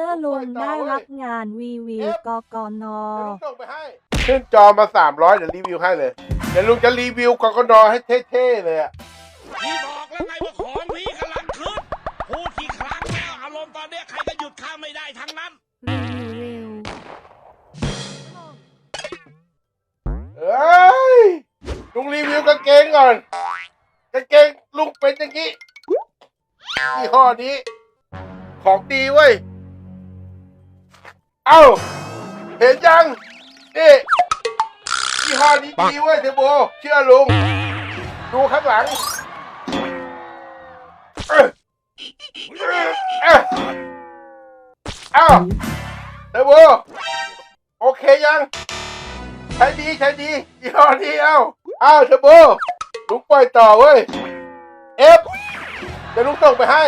มื่อลุงได้รับงานวีวีกกนเดี๋ยวลุงส่งไปให้ขึ้นจอมาสามร้อยเดี๋ยวรีวิวให้เลย เดี๋ยวลุงจะรีวิวกกนให้เท่ๆเลยอะพี่บอกแล้วไงว่าของพี่กำลังขึ้นพูดกี่ครั้งแล้วอารมณ์ตอนเนี้ยใครก็หยุดข้าไม่ได้ทั้งนั้น รีวิวเอ้ยลุงรีวิวกางเกงก่อนกางเกงลุงเป็นอย่างนี้ยี่ห้อนี้ ของดีเว้ย เอ้า เห็นยัง นี่ยี่ห้อนี้ดีเว้ยเทอร์โบ เชื่อลุง ดูข้างหลังเอ้ยเอ้ยเอ้ยเอ้าเทอร์โบ โอเคยัง ใช้ดีใช้ดียี่ห้อนี้เอ้า เอ้าเทอร์โบลุงปล่อยต่อเว้ย เอฟเดี๋ยวลุงส่งไปให้